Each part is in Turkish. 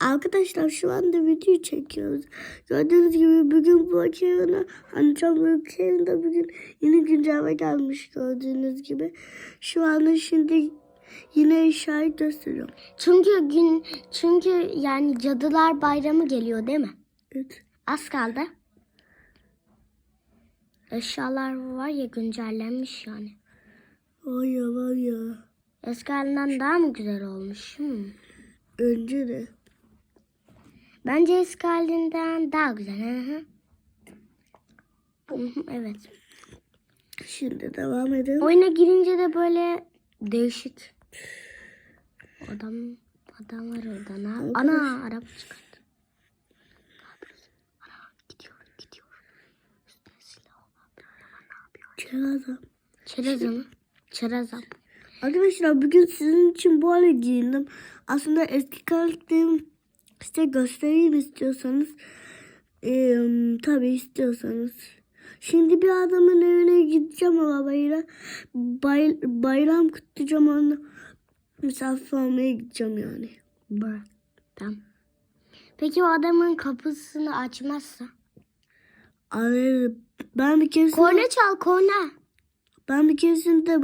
Arkadaşlar şu anda video çekiyoruz. Gördüğünüz gibi bugün bu açığına hani tam ülkelerinde bugün yeni güncelleme gelmiş gördüğünüz gibi. Şu anda şimdi yine eşyayı gösteriyorum. Çünkü gün çünkü yani Cadılar Bayramı geliyor değil mi? Evet. Az kaldı. Eşyalar var ya güncellenmiş yani. Vay ya vay ya. Eski halinden daha mı güzel olmuş? Hmm. Önce de. Bence eski halinden daha güzel. Evet. Şimdi devam edelim. Oyuna girince de böyle değişik. Adam adam var orada. Ne Ana araba çıkarttı. Ana gidiyor gidiyor. Üstüne silah var. Ne yapıyor? Çerezem. Arkadaşlar bugün sizin için bu hale giyindim. Aslında eski karakterimi size göstereyim istiyorsanız. Ee, tabii istiyorsanız. Şimdi bir adamın evine gideceğim arabayla. Bay, bayram kutlayacağım onu. Misafir olmaya gideceğim yani. Tamam. Peki o adamın kapısını açmazsa? Abi, ben bir keresinde, Korna çal korna. ben bir keresinde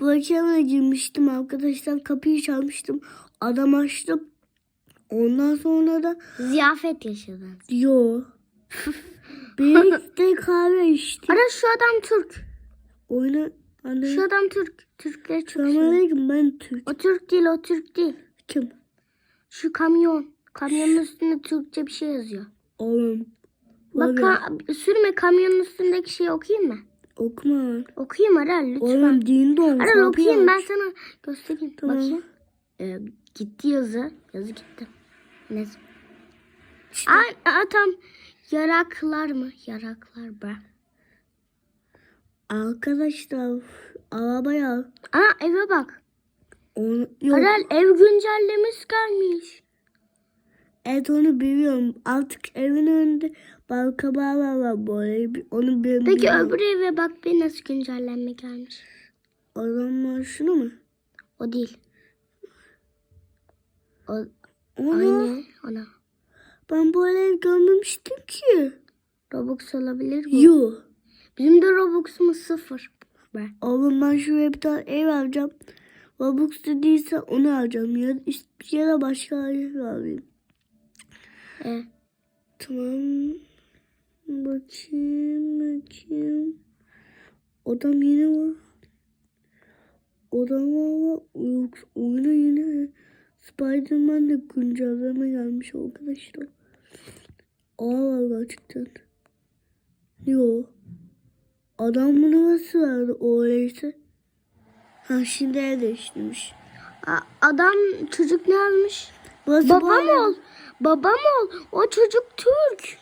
bu- akşamına girmiştim arkadaşlar. Kapıyı çalmıştım. Adam açtı. Ondan sonra da Ziyafet yaşadın. Yo. Birlikte kahve içtik. Ara şu adam Türk. Oyna anne. Şu adam Türk. Türkler çok. Selamünaleyküm ben Türk. O Türk değil o Türk değil. Kim? Şu kamyon. Kamyonun üstünde Türkçe bir şey yazıyor. Oğlum. Bak ka- sürme kamyonun üstündeki şeyi okuyayım mı? okuma. Okuyayım Aral lütfen. Oğlum din don. Aral okuyayım ben sana göstereyim. Tamam. Bakayım. Ee, gitti yazı. Yazı gitti. Neyse. İşte. Aa, aa, tam yaraklar mı? Yaraklar be. Arkadaşlar arabaya Aa eve bak. onu yok. Ev güncellemiş gelmiş. Evet onu biliyorum. Artık evin önünde balkabağı var böyle. Onu ben Peki biliyorum. öbür eve bak bir nasıl güncellenme gelmiş. O zaman şunu mu? O değil. O Onu aynı ona. ben bu ev görmemiştim ki. Robux olabilir mi? Yo. Bizim de Robux'umuz sıfır. Be. Oğlum ben şuraya bir tane ev alacağım. Robux değilse onu alacağım. Ya, ya da başka ev alayım. E, Tamam. Bakayım bakayım. Odam yine var. Odam var. Yok, oyuna yine Spiderman de güncelleme gelmiş arkadaşlar. Aa var gerçekten. Yok. Adam bunu nasıl verdi o öyleyse? Ha şimdi ev değiştirmiş. adam çocuk ne almış? Babam ol. Babam ol. O çocuk Türk.